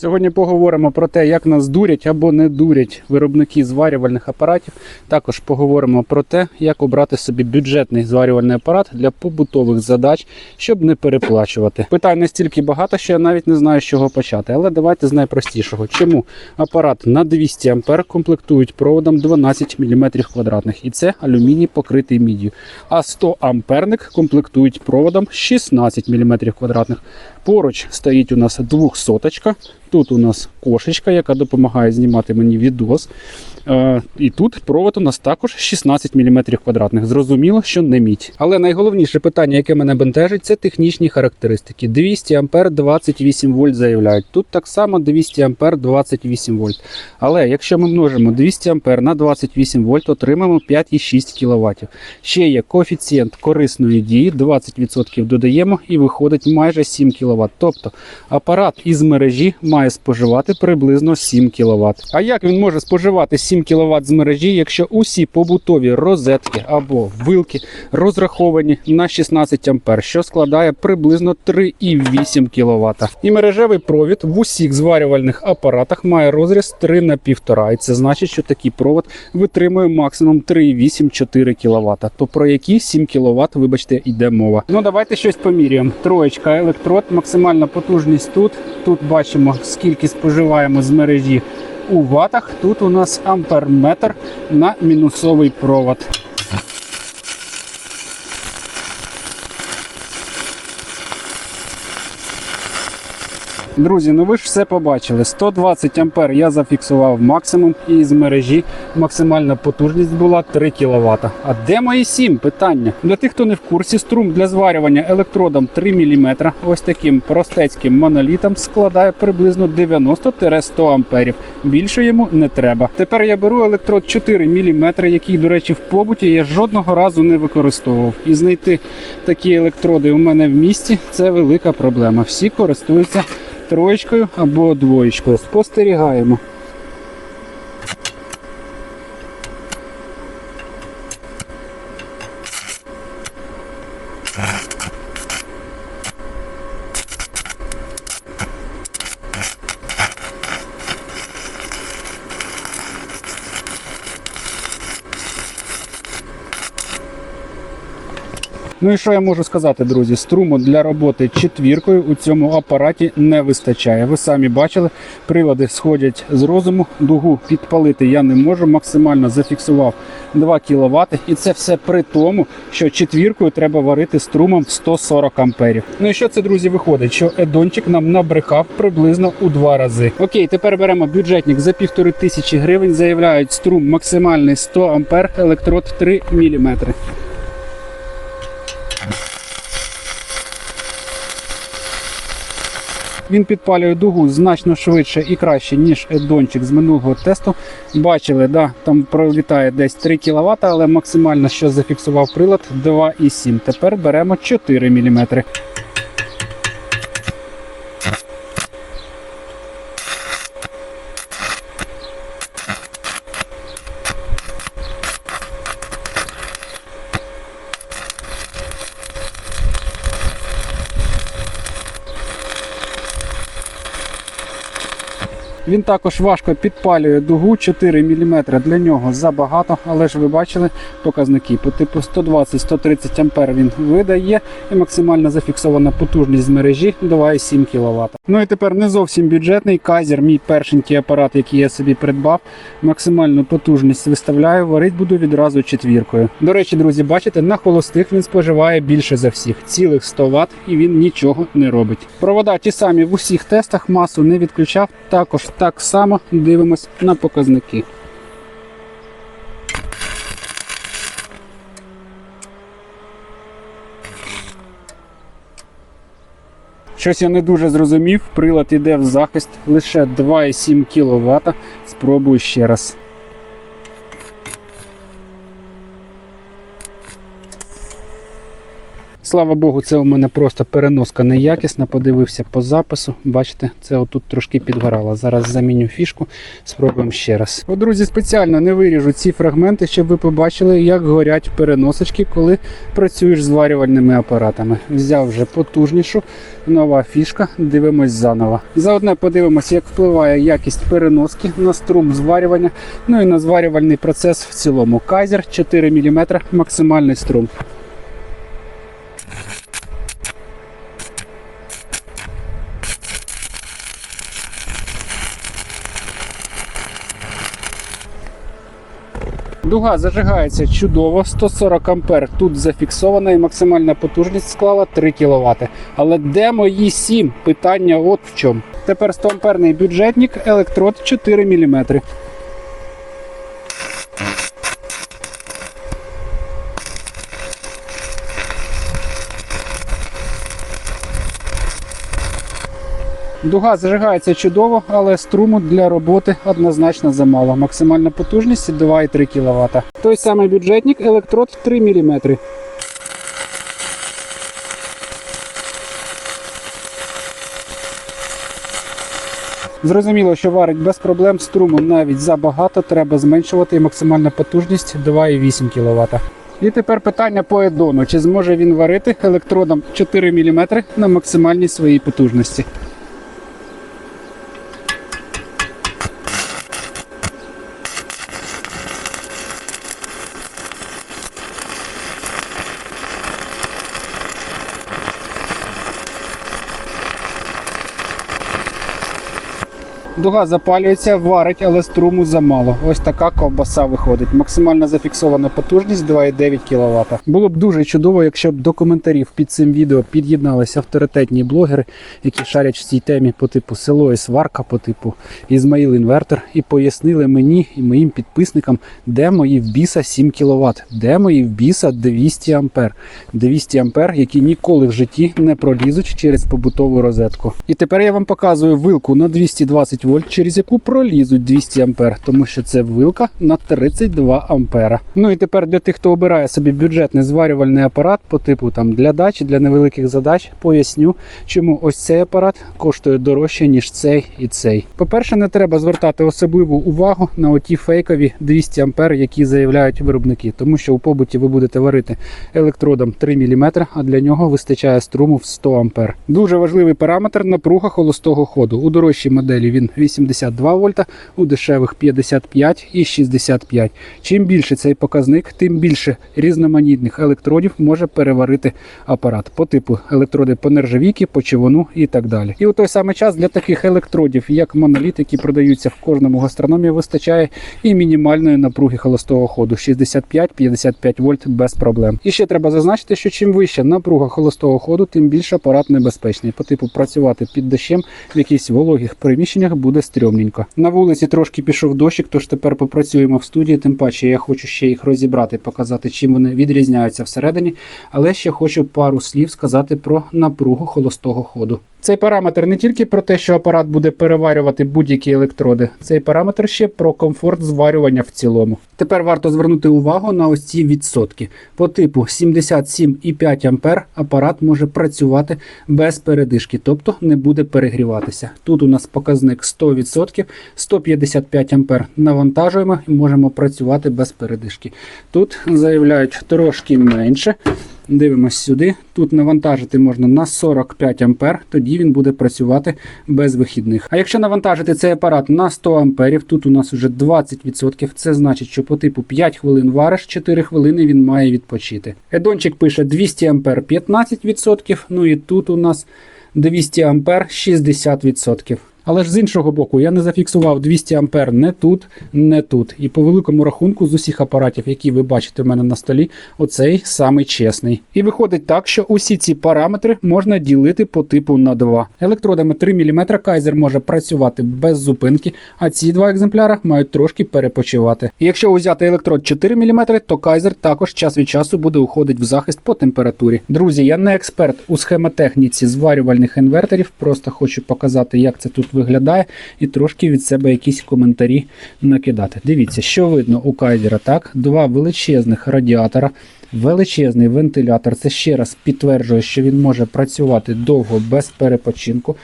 Сьогодні поговоримо про те, як нас дурять або не дурять виробники зварювальних апаратів. Також поговоримо про те, як обрати собі бюджетний зварювальний апарат для побутових задач, щоб не переплачувати. Питань настільки багато, що я навіть не знаю, з чого почати. Але давайте з найпростішого. Чому апарат на 200 А комплектують проводом 12 мм квадратних, і це алюміній покритий міддю. А 100 амперник комплектують проводом 16 мм квадратних. Поруч стоїть у нас двохсоточка. Тут у нас кошечка, яка допомагає знімати мені відос. Е, і тут провод у нас також 16 мм квадратних. Зрозуміло, що не мідь. Але найголовніше питання, яке мене бентежить, це технічні характеристики. 200 А 28 вольт заявляють. Тут так само 200 А 28 вольт. Але якщо ми множимо 200 А на 28 вольт, отримаємо 5,6 кВт. Ще є коефіцієнт корисної дії, 20% додаємо і виходить майже 7 кВт. Тобто апарат із мережі має споживати приблизно 7 кВт. А як він може споживати 7 кВт з мережі, якщо усі побутові розетки або вилки розраховані на 16 А, що складає приблизно 3,8 кВт. І мережевий провід в усіх зварювальних апаратах має розріз 3 на 1,5. І це значить, що такий провод витримує максимум 3,8-4 кВт. То про які 7 кВт, вибачте, йде мова. Ну давайте щось поміряємо. Троєчка електрод, максимальна потужність тут. Тут бачимо, скільки споживаємо з мережі у ватах. Тут у нас амперметр на мінусовий провод. Друзі, ну ви ж все побачили. 120 ампер я зафіксував максимум, і з мережі максимальна потужність була 3 кВт. А де мої 7? Питання. Для тих, хто не в курсі, струм для зварювання електродом 3 мм, ось таким простецьким монолітом складає приблизно 90-100 амперів. Більше йому не треба. Тепер я беру електрод 4 мм, який, до речі, в побуті я жодного разу не використовував. І знайти такі електроди у мене в місті це велика проблема. Всі користуються троєчкою або двоєчкою. Спостерігаємо. Ну і що я можу сказати, друзі? Струму для роботи четвіркою у цьому апараті не вистачає. Ви самі бачили, прилади сходять з розуму, дугу підпалити я не можу. Максимально зафіксував 2 кВт. І це все при тому, що четвіркою треба варити струмом в 140 амперів. Ну і що це, друзі, виходить? Що едончик нам набрехав приблизно у два рази. Окей, тепер беремо бюджетник за півтори тисячі гривень. Заявляють струм максимальний 100 ампер, електрод 3 мм. Він підпалює дугу значно швидше і краще, ніж едончик з минулого тесту. Бачили, да, там пролітає десь 3 кВт, але максимально, що зафіксував прилад, 2,7. Тепер беремо 4 мм. Він також важко підпалює дугу 4 мм. Для нього забагато, але ж ви бачили показники. По типу 120-130 ампер він видає і максимально зафіксована потужність з мережі 2,7 кВт. Ну і тепер не зовсім бюджетний казір, мій першенький апарат, який я собі придбав. Максимальну потужність виставляю, варить буду відразу четвіркою. До речі, друзі, бачите, на холостих він споживає більше за всіх, цілих 100 Вт, і він нічого не робить. Провода ті самі в усіх тестах масу не відключав. Також так само дивимось на показники. Щось я не дуже зрозумів. Прилад іде в захист лише 2,7 кВт. Спробую ще раз. Слава Богу, це у мене просто переноска неякісна. Подивився по запису. Бачите, це отут трошки підгорало. Зараз заміню фішку, спробуємо ще раз. От, друзі, спеціально не виріжу ці фрагменти, щоб ви побачили, як горять переносочки, коли працюєш з зварювальними апаратами. Взяв вже потужнішу, нова фішка. Дивимось заново. Заодно подивимося, як впливає якість переноски на струм зварювання, ну і на зварювальний процес в цілому. Кайзер 4 мм максимальний струм. Дуга зажигається чудово, 140 ампер тут зафіксована і максимальна потужність склала 3 кВт. Але де мої 7? Питання от в чому. Тепер 100 амперний бюджетник, електрод 4 мм. Дуга зажигається чудово, але струму для роботи однозначно замало. Максимальна потужність 2,3 кВт. Той самий бюджетник, електрод 3 мм. Зрозуміло, що варить без проблем струму навіть забагато, треба зменшувати і максимальна потужність 2,8 кВт. І тепер питання по едону: чи зможе він варити електродом 4 мм на максимальній своїй потужності? Дуга запалюється, варить, але струму замало. Ось така ковбаса виходить. Максимально зафіксована потужність 2,9 кВт. Було б дуже чудово, якщо б до коментарів під цим відео під'єдналися авторитетні блогери, які шарять в цій темі по типу село і сварка, по типу Ізмаїл Інвертор, і пояснили мені і моїм підписникам, де мої в біса 7 кВт, де мої в біса 200 А. 200 А, які ніколи в житті не пролізуть через побутову розетку. І тепер я вам показую вилку на 220 вольт, через яку пролізуть 200 ампер, тому що це вилка на 32 ампера. Ну і тепер для тих, хто обирає собі бюджетний зварювальний апарат по типу там для дачі, для невеликих задач, поясню, чому ось цей апарат коштує дорожче, ніж цей і цей. По-перше, не треба звертати особливу увагу на оті фейкові 200 ампер, які заявляють виробники, тому що у побуті ви будете варити електродом 3 мм, а для нього вистачає струму в 100 ампер. Дуже важливий параметр напруга холостого ходу. У дорожчій моделі він 82 вольта, у дешевих 55 і 65. Чим більше цей показник, тим більше різноманітних електродів може переварити апарат по типу електроди по нержавійки, по човуну і так далі. І у той самий час для таких електродів, як моноліт, які продаються в кожному гастрономі, вистачає і мінімальної напруги холостого ходу 65-55 вольт без проблем. І ще треба зазначити, що чим вища напруга холостого ходу, тим більше апарат небезпечний. По типу працювати під дощем в якихось вологих приміщеннях буде стрьомненько. На вулиці трошки пішов дощик, тож тепер попрацюємо в студії. Тим паче я хочу ще їх розібрати, показати, чим вони відрізняються всередині. Але ще хочу пару слів сказати про напругу холостого ходу. Цей параметр не тільки про те, що апарат буде переварювати будь-які електроди, цей параметр ще про комфорт зварювання в цілому. Тепер варто звернути увагу на ось ці відсотки. По типу 77,5 А апарат може працювати без передишки, тобто не буде перегріватися. Тут у нас показник 100%, 155 А навантажуємо і можемо працювати без передишки. Тут заявляють трошки менше. Дивимось сюди. Тут навантажити можна на 45 ампер, тоді він буде працювати без вихідних. А якщо навантажити цей апарат на 100 амперів, тут у нас вже 20%. Це значить, що по типу 5 хвилин вариш, 4 хвилини він має відпочити. Едончик пише 200 ампер 15%. Ну і тут у нас 200 ампер 60%. Але ж з іншого боку, я не зафіксував 200 ампер не тут, не тут. І по великому рахунку з усіх апаратів, які ви бачите в мене на столі, оцей самий чесний. І виходить так, що усі ці параметри можна ділити по типу на 2. Електродами 3 мм кайзер може працювати без зупинки, а ці два екземпляри мають трошки перепочивати. Якщо взяти електрод 4 мм, то кайзер також час від часу буде уходити в захист по температурі. Друзі, я не експерт у схемотехніці зварювальних інверторів, просто хочу показати, як це тут виглядає, і трошки від себе якісь коментарі накидати. Дивіться, що видно у кайзера, так? Два величезних радіатора. Величезний вентилятор. Це ще раз підтверджує, що він може працювати довго без перепочинку.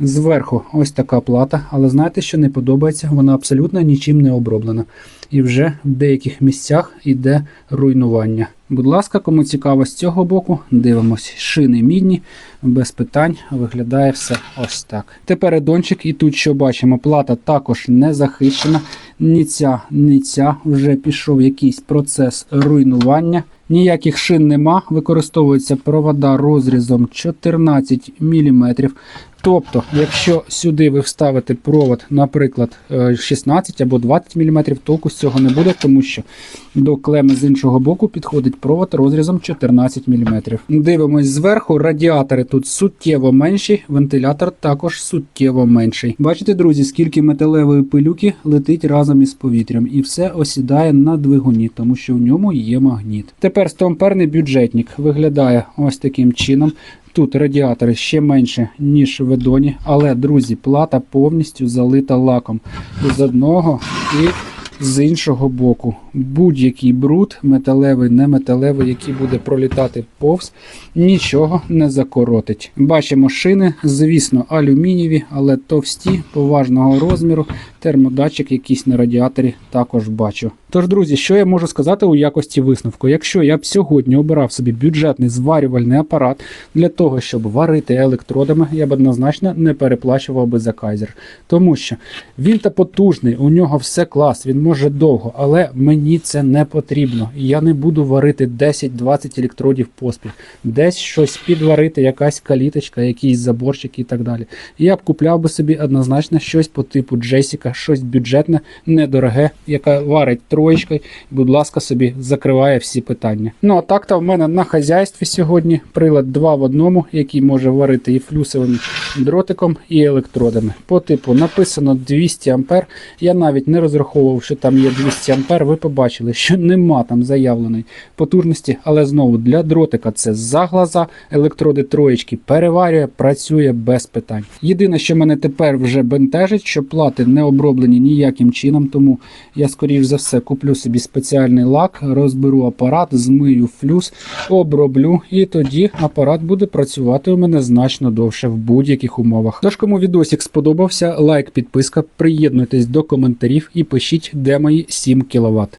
Зверху ось така плата, але знаєте, що не подобається? Вона абсолютно нічим не оброблена. І вже в деяких місцях йде руйнування. Будь ласка, кому цікаво з цього боку, дивимось. Шини мідні, без питань виглядає все ось так. Тепер едончик, і тут що бачимо, плата також не захищена. Ні ця, ні ця вже пішов якийсь процес руйнування. Ніяких шин нема, використовується провода розрізом 14 мм. Тобто, якщо сюди ви вставите провод, наприклад, е, 16 або 20 мм, толку з цього не буде, тому що до клеми з іншого боку підходить провод розрізом 14 мм. Дивимось зверху, радіатори тут суттєво менші, вентилятор також суттєво менший. Бачите, друзі, скільки металевої пилюки летить разом із повітрям, і все осідає на двигуні, тому що в ньому є магніт. Тепер 100-амперний бюджетник виглядає ось таким чином. Тут радіатори ще менше, ніж в Едоні, але, друзі, плата повністю залита лаком з одного і з іншого боку. Будь-який бруд, металевий, неметалевий, який буде пролітати повз, нічого не закоротить. Бачимо шини, звісно, алюмінієві, але товсті, поважного розміру. Термодатчик якийсь на радіаторі також бачу. Тож, друзі, що я можу сказати у якості висновку? Якщо я б сьогодні обирав собі бюджетний зварювальний апарат для того, щоб варити електродами, я б однозначно не переплачував би за кайзер. Тому що він та потужний, у нього все клас, він може довго, але мені це не потрібно. Я не буду варити 10-20 електродів поспіль, десь щось підварити, якась каліточка, якийсь заборчик і так далі. Я б купляв би собі однозначно щось по типу Джесіка, щось бюджетне, недороге, яка варить троєчкою, будь ласка, собі закриває всі питання. Ну а так-то в мене на хазяйстві сьогодні прилад 2 в одному, який може варити і флюсовим дротиком, і електродами. По типу написано 200 ампер. Я навіть не розраховував, що там є 200 ампер. Ви побачили, що нема там заявленої потужності, але знову для дротика це за глаза, електроди троєчки переварює, працює без питань. Єдине, що мене тепер вже бентежить, що плати не оброблені ніяким чином, тому я скоріш за все куплю собі спеціальний лак, розберу апарат, змию флюс, оброблю, і тоді апарат буде працювати у мене значно довше в будь-яких умовах. Тож, кому відосик сподобався, лайк, підписка, приєднуйтесь до коментарів і пишіть, де мої 7 кВт.